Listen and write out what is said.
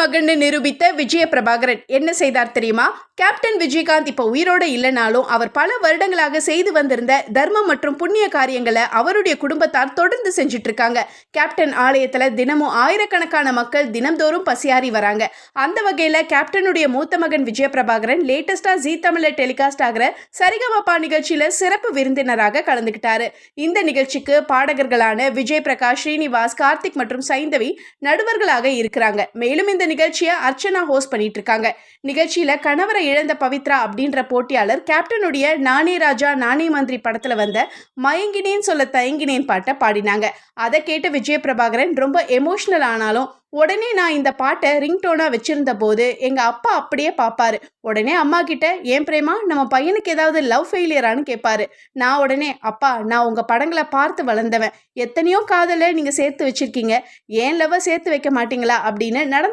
மகன் நிரூபித்த விஜய பிரபாகரன் என்ன செய்தார் தெரியுமா? கேப்டன் விஜயகாந்த் இப்போ உயிரோட இல்லைனாலும் அவர் பல வருடங்களாக செய்து வந்திருந்த தர்மம் மற்றும் புண்ணிய காரியங்களை அவருடைய குடும்பத்தார் தொடர்ந்து செஞ்சுட்டு இருக்காங்க கேப்டன் ஆலயத்துல தினமும் ஆயிரக்கணக்கான மக்கள் தினம்தோறும் பசியாறி வராங்க. அந்த வகையில கேப்டனுடைய மூத்த மகன் விஜய பிரபாகரன் லேட்டஸ்டா ஜி தமிழ்ல டெலிகாஸ்ட் ஆகிற சரிகமப்பா நிகழ்ச்சியில சிறப்பு விருந்தினராக கலந்துக்கிட்டாரு இந்த நிகழ்ச்சிக்கு பாடகர்களான விஜய் பிரகாஷ் ஸ்ரீனிவாஸ் கார்த்திக் மற்றும் சைந்தவி நடுவர்களாக இருக்கிறாங்க. மேலும் இந்த நிகழ்ச்சியை அர்ச்சனா ஹோஸ்ட் பண்ணிட்டு இருக்காங்க நிகழ்ச்சியில கணவரை இழந்த பவித்ரா அப்படின்ற போட்டியாளர் கேப்டனுடைய நானே ராஜா நானே மந்திரி படத்துல வந்த மயங்கினேன் சொல்ல தயங்கினேன் பாட்டை பாடினாங்க. அதை கேட்ட விஜய பிரபாகரன் ரொம்ப எமோஷனல் ஆனாலும் உடனே நான் இந்த பாட்டை ரிங்டோனாக வச்சுருந்த போது எங்கள் அப்பா அப்படியே பார்ப்பாரு உடனே அம்மா கிட்ட ஏன் பிரேமா நம்ம பையனுக்கு ஏதாவது லவ் ஃபெயிலியரானு கேட்பாரு நான் உடனே அப்பா நான் உங்கள் படங்களை பார்த்து வளர்ந்தவன். எத்தனையோ காதலை நீங்கள் சேர்த்து வச்சிருக்கீங்க. ஏன் லவ்வை சேர்த்து வைக்க மாட்டீங்களா? அப்படின்னு நடந்த